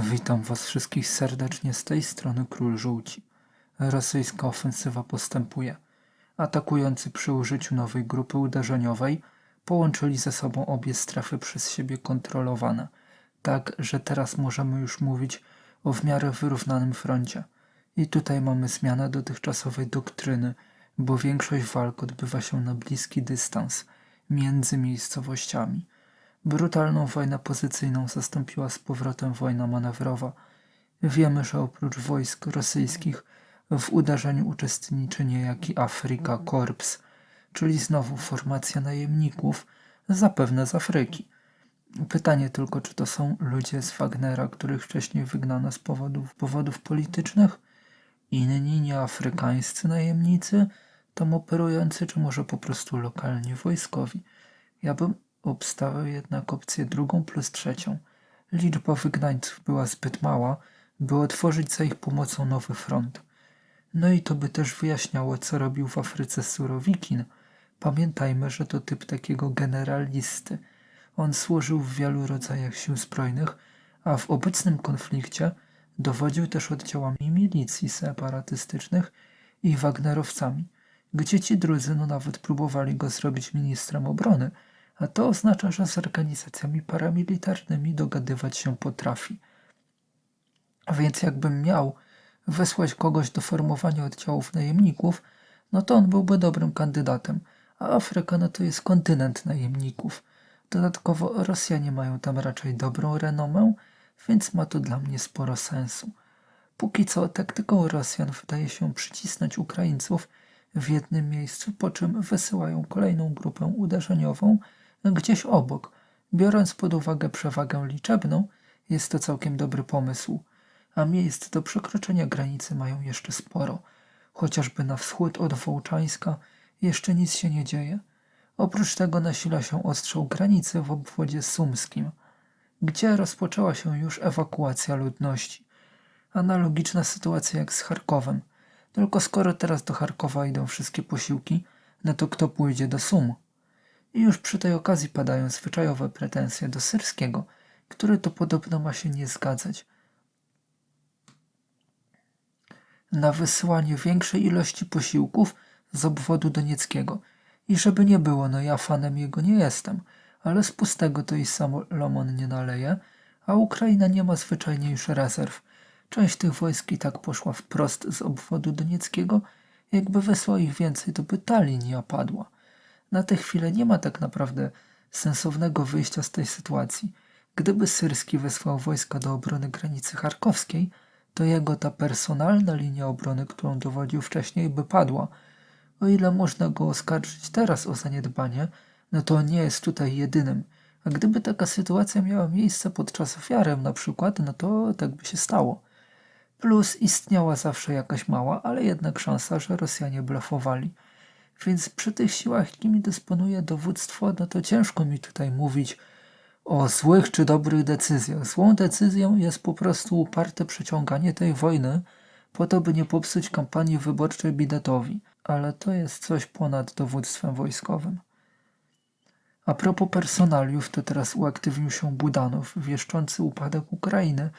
Witam Was wszystkich serdecznie z tej strony Król Żółci. Rosyjska ofensywa postępuje. Atakujący przy użyciu nowej grupy uderzeniowej połączyli ze sobą obie strefy przez siebie kontrolowane, tak że teraz możemy już mówić o w miarę wyrównanym froncie. I tutaj mamy zmianę dotychczasowej doktryny, bo większość walk odbywa się na bliski dystans między miejscowościami. Brutalną wojnę pozycyjną zastąpiła z powrotem wojna manewrowa. Wiemy, że oprócz wojsk rosyjskich w uderzeniu uczestniczy niejaki Afryka Korps, czyli znowu formacja najemników, zapewne z Afryki. Pytanie tylko, czy to są ludzie z Wagnera, których wcześniej wygnano z powodów, powodów politycznych? Inni nieafrykańscy najemnicy, tam operujący, czy może po prostu lokalni wojskowi? Ja bym obstawiał jednak opcję drugą plus trzecią. Liczba wygnańców była zbyt mała, by otworzyć za ich pomocą nowy front. No i to by też wyjaśniało, co robił w Afryce Surowikin. Pamiętajmy, że to typ takiego generalisty. On służył w wielu rodzajach sił zbrojnych, a w obecnym konflikcie dowodził też oddziałami milicji separatystycznych i Wagnerowcami, gdzie ci drudzy no nawet próbowali go zrobić ministrem obrony – a to oznacza, że z organizacjami paramilitarnymi dogadywać się potrafi. Więc jakbym miał wysłać kogoś do formowania oddziałów najemników, no to on byłby dobrym kandydatem, a Afryka no to jest kontynent najemników. Dodatkowo Rosjanie mają tam raczej dobrą renomę, więc ma to dla mnie sporo sensu. Póki co taktyką Rosjan wydaje się przycisnąć Ukraińców w jednym miejscu, po czym wysyłają kolejną grupę uderzeniową, gdzieś obok. Biorąc pod uwagę przewagę liczebną, jest to całkiem dobry pomysł, a miejsc do przekroczenia granicy mają jeszcze sporo. Chociażby na wschód od Wołczańska jeszcze nic się nie dzieje. Oprócz tego nasila się ostrzał granicy w obwodzie sumskim, gdzie rozpoczęła się już ewakuacja ludności. Analogiczna sytuacja jak z Charkowem. Tylko skoro teraz do Charkowa idą wszystkie posiłki, no to kto pójdzie do Sum? I już przy tej okazji padają zwyczajowe pretensje do Syrskiego, który to podobno ma się nie zgadzać. Na wysyłanie większej ilości posiłków z obwodu donieckiego. I żeby nie było, no ja fanem jego nie jestem, ale z pustego to i Salomon nie naleje, a Ukraina nie ma zwyczajnie już rezerw. Część tych wojsk i tak poszła wprost z obwodu donieckiego, jakby wysłał ich więcej, to by ta linia padła. Na tę chwilę nie ma tak naprawdę sensownego wyjścia z tej sytuacji. Gdyby Syrski wysłał wojska do obrony granicy charkowskiej, to jego ta personalna linia obrony, którą dowodził wcześniej, by padła. O ile można go oskarżyć teraz o zaniedbanie, no to nie jest tutaj jedynym. A gdyby taka sytuacja miała miejsce podczas ofiarem na przykład, no to tak by się stało. Plus istniała zawsze jakaś mała, ale jednak szansa, że Rosjanie blefowali. Więc przy tych siłach, jakimi dysponuje dowództwo, no to ciężko mi tutaj mówić o złych czy dobrych decyzjach. Złą decyzją jest po prostu uparte przeciąganie tej wojny po to, by nie popsuć kampanii wyborczej Bidetowi. Ale to jest coś ponad dowództwem wojskowym. A propos personaliów, to teraz uaktywnił się Budanow, wieszczący upadek Ukrainy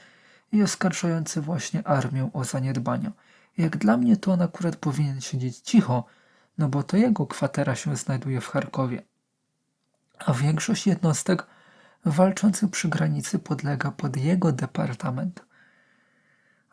i oskarżający właśnie armię o zaniedbania. Jak dla mnie to on akurat powinien siedzieć cicho, no bo to jego kwatera się znajduje w Charkowie. A większość jednostek walczących przy granicy podlega pod jego departament.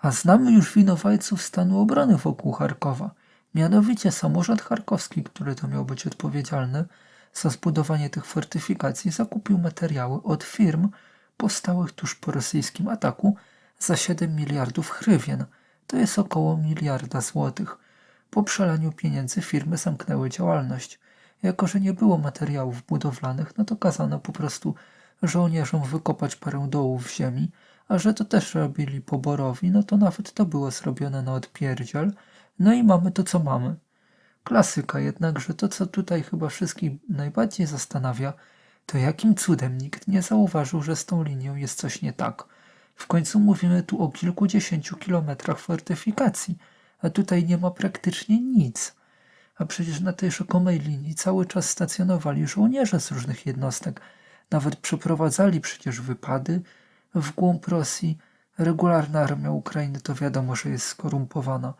A znamy już winowajców stanu obrony wokół Charkowa, mianowicie samorząd charkowski, który to miał być odpowiedzialny za zbudowanie tych fortyfikacji, zakupił materiały od firm powstałych tuż po rosyjskim ataku za 7 miliardów hrywien, to jest około miliarda złotych – po przelaniu pieniędzy firmy zamknęły działalność. Jako, że nie było materiałów budowlanych, no to kazano po prostu żołnierzom wykopać parę dołów w ziemi, a że to też robili poborowi, no to nawet to było zrobione na odpierdziel. No i mamy to, co mamy. Klasyka jednak, że to, co tutaj chyba wszystkich najbardziej zastanawia, to jakim cudem nikt nie zauważył, że z tą linią jest coś nie tak. W końcu mówimy tu o kilkudziesięciu kilometrach fortyfikacji – a tutaj nie ma praktycznie nic. A przecież na tej rzekomej linii cały czas stacjonowali żołnierze z różnych jednostek. Nawet przeprowadzali przecież wypady w głąb Rosji. Regularna armia Ukrainy to wiadomo, że jest skorumpowana,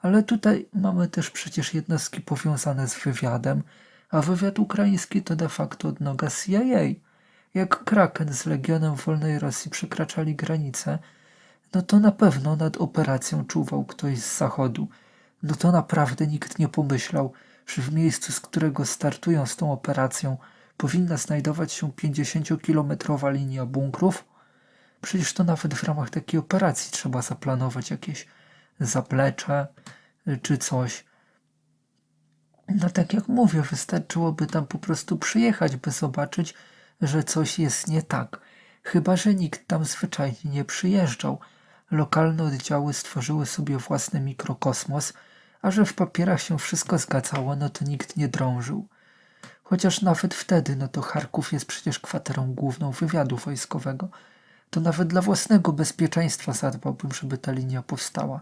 ale tutaj mamy też przecież jednostki powiązane z wywiadem, a wywiad ukraiński to de facto odnoga CIA. Jak Kraken z Legionem Wolnej Rosji przekraczali granicę, no to na pewno nad operacją czuwał ktoś z zachodu. No to naprawdę nikt nie pomyślał, że w miejscu, z którego startują z tą operacją, powinna znajdować się 50-kilometrowa linia bunkrów? Przecież to nawet w ramach takiej operacji trzeba zaplanować jakieś zaplecze y, czy coś. No tak jak mówię, wystarczyłoby tam po prostu przyjechać, by zobaczyć, że coś jest nie tak. Chyba, że nikt tam zwyczajnie nie przyjeżdżał. Lokalne oddziały stworzyły sobie własny mikrokosmos, a że w papierach się wszystko zgadzało, no to nikt nie drążył. Chociaż nawet wtedy, no to Charków jest przecież kwaterą główną wywiadu wojskowego. To nawet dla własnego bezpieczeństwa zadbałbym, żeby ta linia powstała.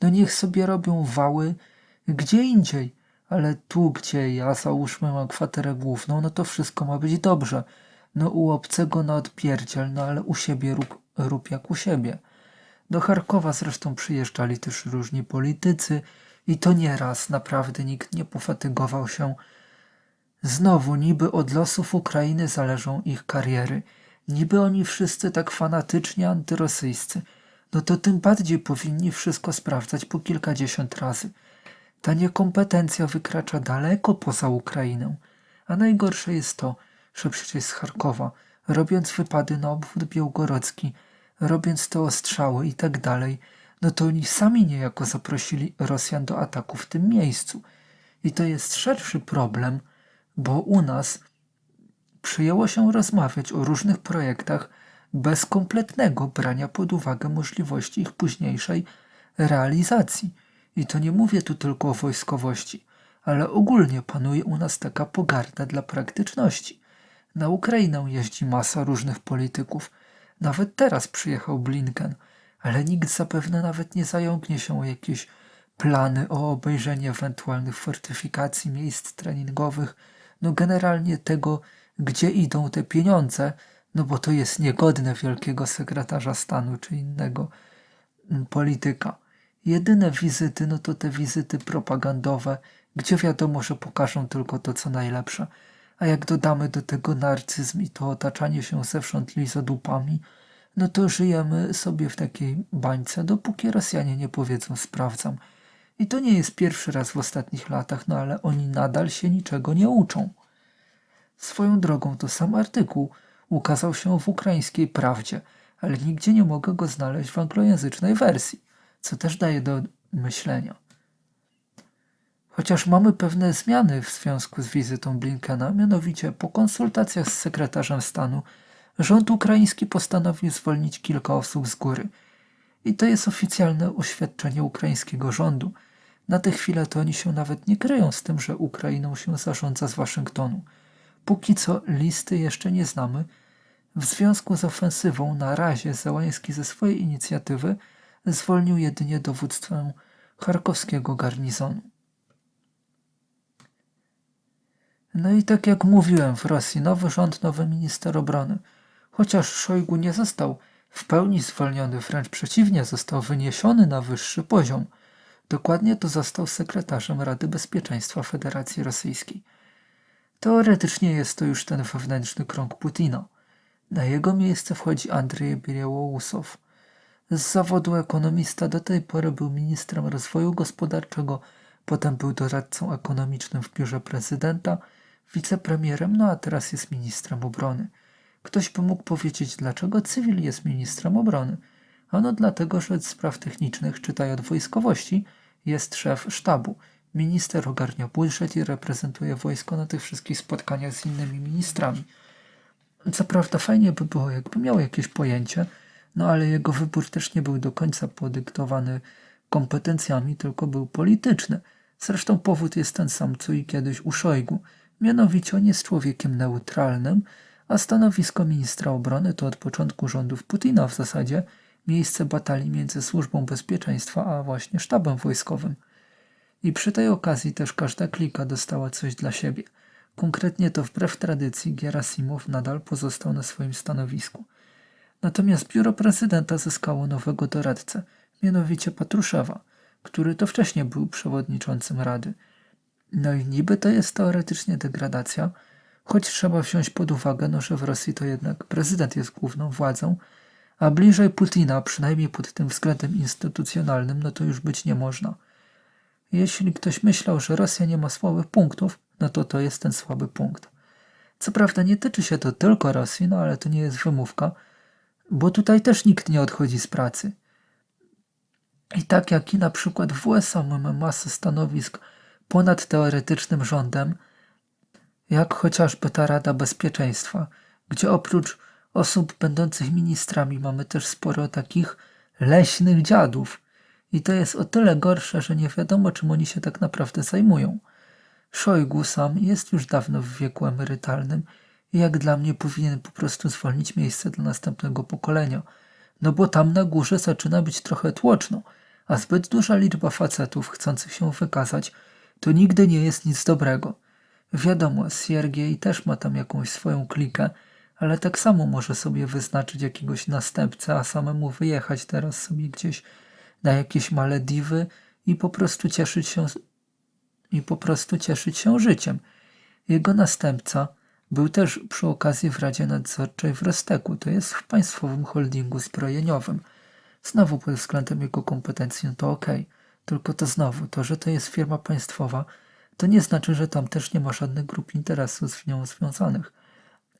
No niech sobie robią wały gdzie indziej, ale tu, gdzie ja załóżmy mam kwaterę główną, no to wszystko ma być dobrze. No u obcego na odpierdziel, no ale u siebie rób, rób jak u siebie. Do Charkowa zresztą przyjeżdżali też różni politycy i to nieraz naprawdę nikt nie pofatygował się. Znowu niby od losów Ukrainy zależą ich kariery. Niby oni wszyscy tak fanatycznie antyrosyjscy. No to tym bardziej powinni wszystko sprawdzać po kilkadziesiąt razy. Ta niekompetencja wykracza daleko poza Ukrainę. A najgorsze jest to, że przecież z Charkowa, robiąc wypady na obwód białgorodzki, robiąc te ostrzały i tak dalej, no to oni sami niejako zaprosili Rosjan do ataku w tym miejscu. I to jest szerszy problem, bo u nas przyjęło się rozmawiać o różnych projektach bez kompletnego brania pod uwagę możliwości ich późniejszej realizacji. I to nie mówię tu tylko o wojskowości, ale ogólnie panuje u nas taka pogarda dla praktyczności. Na Ukrainę jeździ masa różnych polityków. Nawet teraz przyjechał Blinken, ale nikt zapewne nawet nie zająknie się o jakieś plany o obejrzenie ewentualnych fortyfikacji, miejsc treningowych, no generalnie tego, gdzie idą te pieniądze, no bo to jest niegodne wielkiego sekretarza stanu czy innego mm, polityka. Jedyne wizyty, no to te wizyty propagandowe, gdzie wiadomo, że pokażą tylko to, co najlepsze. A jak dodamy do tego narcyzm i to otaczanie się zewsząd lizodupami, no to żyjemy sobie w takiej bańce, dopóki Rosjanie nie powiedzą sprawdzam. I to nie jest pierwszy raz w ostatnich latach, no ale oni nadal się niczego nie uczą. Swoją drogą to sam artykuł ukazał się w ukraińskiej prawdzie, ale nigdzie nie mogę go znaleźć w anglojęzycznej wersji, co też daje do myślenia. Chociaż mamy pewne zmiany w związku z wizytą Blinkena, mianowicie po konsultacjach z sekretarzem stanu rząd ukraiński postanowił zwolnić kilka osób z góry. I to jest oficjalne oświadczenie ukraińskiego rządu. Na tę chwilę to oni się nawet nie kryją z tym, że Ukrainą się zarządza z Waszyngtonu. Póki co listy jeszcze nie znamy. W związku z ofensywą na razie Załański ze swojej inicjatywy zwolnił jedynie dowództwem charkowskiego garnizonu. No i tak jak mówiłem, w Rosji nowy rząd, nowy minister obrony. Chociaż Szojgu nie został w pełni zwolniony, wręcz przeciwnie, został wyniesiony na wyższy poziom. Dokładnie to został sekretarzem Rady Bezpieczeństwa Federacji Rosyjskiej. Teoretycznie jest to już ten wewnętrzny krąg Putina. Na jego miejsce wchodzi Andrzej Białołusow. Z zawodu ekonomista do tej pory był ministrem rozwoju gospodarczego, potem był doradcą ekonomicznym w biurze prezydenta, wicepremierem, no a teraz jest ministrem obrony. Ktoś by mógł powiedzieć, dlaczego cywil jest ministrem obrony. Ano dlatego, że od spraw technicznych, czytaj od wojskowości, jest szef sztabu. Minister ogarnia budżet i reprezentuje wojsko na tych wszystkich spotkaniach z innymi ministrami. Co prawda fajnie by było, jakby miał jakieś pojęcie, no ale jego wybór też nie był do końca podyktowany kompetencjami, tylko był polityczny. Zresztą powód jest ten sam, co i kiedyś u Szojgu. Mianowicie on jest człowiekiem neutralnym, a stanowisko ministra obrony to od początku rządów Putina w zasadzie miejsce batalii między służbą bezpieczeństwa a właśnie sztabem wojskowym. I przy tej okazji też każda klika dostała coś dla siebie. Konkretnie to wbrew tradycji Gerasimow nadal pozostał na swoim stanowisku. Natomiast biuro prezydenta zyskało nowego doradcę, mianowicie Patruszewa, który to wcześniej był przewodniczącym Rady. No i niby to jest teoretycznie degradacja, choć trzeba wziąć pod uwagę, no, że w Rosji to jednak prezydent jest główną władzą, a bliżej Putina, przynajmniej pod tym względem instytucjonalnym, no to już być nie można. Jeśli ktoś myślał, że Rosja nie ma słabych punktów, no to to jest ten słaby punkt. Co prawda nie tyczy się to tylko Rosji, no ale to nie jest wymówka, bo tutaj też nikt nie odchodzi z pracy. I tak jak i na przykład w USA mamy masę stanowisk ponad teoretycznym rządem, jak chociażby ta Rada Bezpieczeństwa, gdzie oprócz osób będących ministrami mamy też sporo takich leśnych dziadów. I to jest o tyle gorsze, że nie wiadomo, czym oni się tak naprawdę zajmują. Szojgu sam jest już dawno w wieku emerytalnym i jak dla mnie powinien po prostu zwolnić miejsce dla następnego pokolenia. No bo tam na górze zaczyna być trochę tłoczno, a zbyt duża liczba facetów chcących się wykazać to nigdy nie jest nic dobrego. Wiadomo, Siergiej też ma tam jakąś swoją klikę, ale tak samo może sobie wyznaczyć jakiegoś następcę, a samemu wyjechać teraz sobie gdzieś na jakieś Malediwy i po prostu cieszyć się i po prostu cieszyć się życiem. Jego następca był też przy okazji w Radzie Nadzorczej w Rosteku, to jest w państwowym holdingu zbrojeniowym. Znowu pod względem jego kompetencji no to ok, tylko to znowu, to, że to jest firma państwowa, to nie znaczy, że tam też nie ma żadnych grup interesów z nią związanych.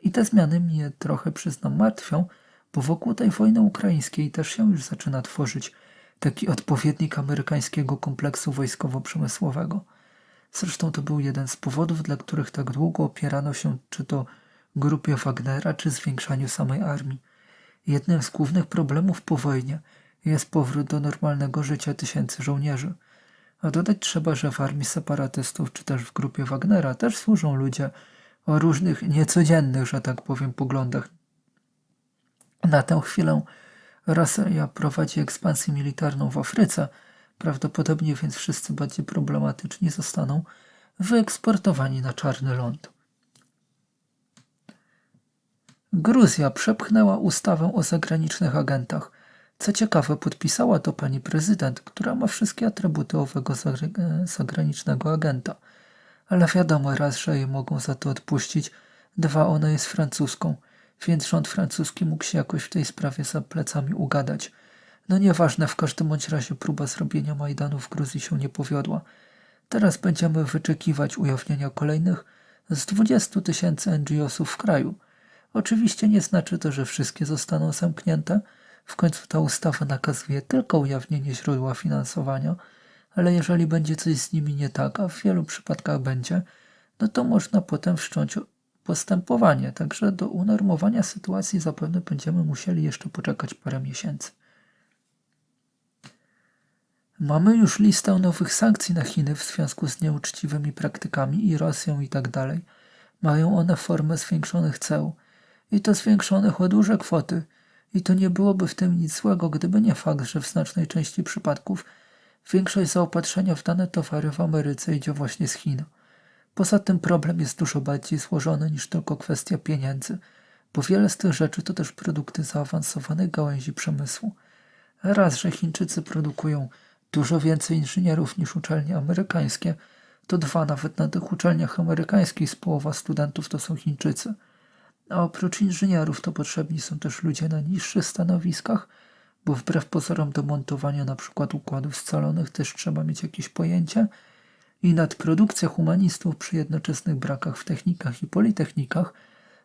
I te zmiany mnie trochę, przyznam, martwią, bo wokół tej wojny ukraińskiej też się już zaczyna tworzyć taki odpowiednik amerykańskiego kompleksu wojskowo-przemysłowego. Zresztą to był jeden z powodów, dla których tak długo opierano się czy to grupie Wagnera, czy zwiększaniu samej armii. Jednym z głównych problemów po wojnie jest powrót do normalnego życia tysięcy żołnierzy. A dodać trzeba, że w armii separatystów, czy też w grupie Wagnera też służą ludzie o różnych niecodziennych, że tak powiem, poglądach. Na tę chwilę Rosja prowadzi ekspansję militarną w Afryce, prawdopodobnie więc wszyscy bardziej problematyczni zostaną wyeksportowani na czarny ląd. Gruzja przepchnęła ustawę o zagranicznych agentach. Co ciekawe, podpisała to pani prezydent, która ma wszystkie atrybuty owego zagranicznego agenta. Ale wiadomo raz, że jej mogą za to odpuścić, dwa, ona jest francuską, więc rząd francuski mógł się jakoś w tej sprawie za plecami ugadać. No nieważne, w każdym bądź razie próba zrobienia Majdanu w Gruzji się nie powiodła. Teraz będziemy wyczekiwać ujawnienia kolejnych z 20 tysięcy NGO-sów w kraju. Oczywiście nie znaczy to, że wszystkie zostaną zamknięte. W końcu ta ustawa nakazuje tylko ujawnienie źródła finansowania, ale jeżeli będzie coś z nimi nie tak, a w wielu przypadkach będzie, no to można potem wszcząć postępowanie. Także do unormowania sytuacji zapewne będziemy musieli jeszcze poczekać parę miesięcy. Mamy już listę nowych sankcji na Chiny w związku z nieuczciwymi praktykami i Rosją i tak dalej. Mają one formę zwiększonych ceł i to zwiększonych o duże kwoty. I to nie byłoby w tym nic złego, gdyby nie fakt, że w znacznej części przypadków większość zaopatrzenia w dane towary w Ameryce idzie właśnie z Chin. Poza tym problem jest dużo bardziej złożony niż tylko kwestia pieniędzy, bo wiele z tych rzeczy to też produkty zaawansowanych gałęzi przemysłu. Raz, że Chińczycy produkują dużo więcej inżynierów niż uczelnie amerykańskie, to dwa, nawet na tych uczelniach amerykańskich z połowa studentów to są Chińczycy. Oprócz inżynierów to potrzebni są też ludzie na niższych stanowiskach, bo wbrew pozorom do montowania przykład układów scalonych też trzeba mieć jakieś pojęcie i nadprodukcja humanistów przy jednoczesnych brakach w technikach i politechnikach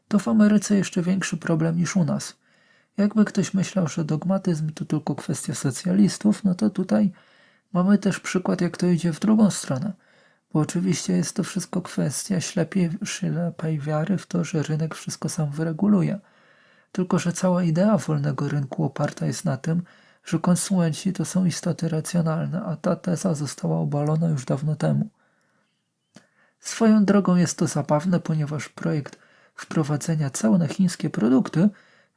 to w Ameryce jeszcze większy problem niż u nas. Jakby ktoś myślał, że dogmatyzm to tylko kwestia socjalistów, no to tutaj Mamy też przykład, jak to idzie w drugą stronę, bo oczywiście jest to wszystko kwestia ślepej, ślepej wiary w to, że rynek wszystko sam wyreguluje. Tylko, że cała idea wolnego rynku oparta jest na tym, że konsumenci to są istoty racjonalne, a ta teza została obalona już dawno temu. Swoją drogą jest to zabawne, ponieważ projekt wprowadzenia cał na chińskie produkty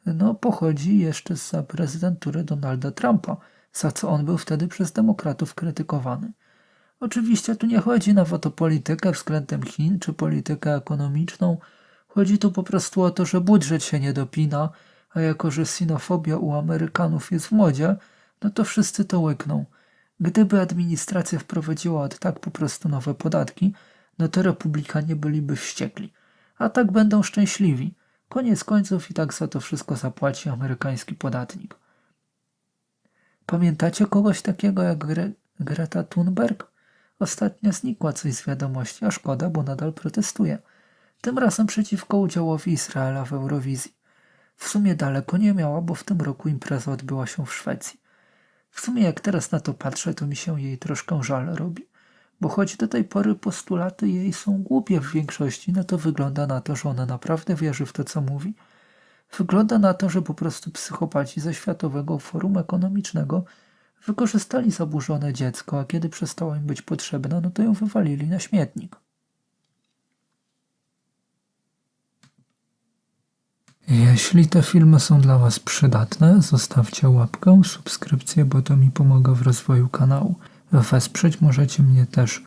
no, pochodzi jeszcze z prezydentury Donalda Trumpa – za co on był wtedy przez demokratów krytykowany. Oczywiście tu nie chodzi nawet o politykę względem Chin czy politykę ekonomiczną. Chodzi tu po prostu o to, że budżet się nie dopina, A jako, że sinofobia u Amerykanów jest w modzie, no to wszyscy to łykną. Gdyby administracja wprowadziła od tak po prostu nowe podatki, no to republikanie byliby wściekli. A tak będą szczęśliwi. Koniec końców i tak za to wszystko zapłaci amerykański podatnik. Pamiętacie kogoś takiego jak Gre Greta Thunberg? Ostatnio znikła coś z wiadomości, a szkoda, bo nadal protestuje. Tym razem przeciwko udziałowi Izraela w Eurowizji. W sumie daleko nie miała, bo w tym roku impreza odbyła się w Szwecji. W sumie jak teraz na to patrzę, to mi się jej troszkę żal robi. Bo choć do tej pory postulaty jej są głupie w większości, no to wygląda na to, że ona naprawdę wierzy w to, co mówi. Wygląda na to, że po prostu psychopaci ze Światowego Forum Ekonomicznego wykorzystali zaburzone dziecko, a kiedy przestała im być potrzebna, no to ją wywalili na śmietnik. Jeśli te filmy są dla Was przydatne, zostawcie łapkę, subskrypcję, bo to mi pomaga w rozwoju kanału. Wesprzeć możecie mnie też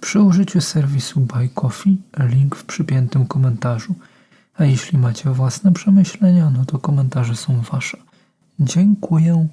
przy użyciu serwisu Buy Coffee, link w przypiętym komentarzu. A jeśli macie własne przemyślenia, no to komentarze są Wasze. Dziękuję.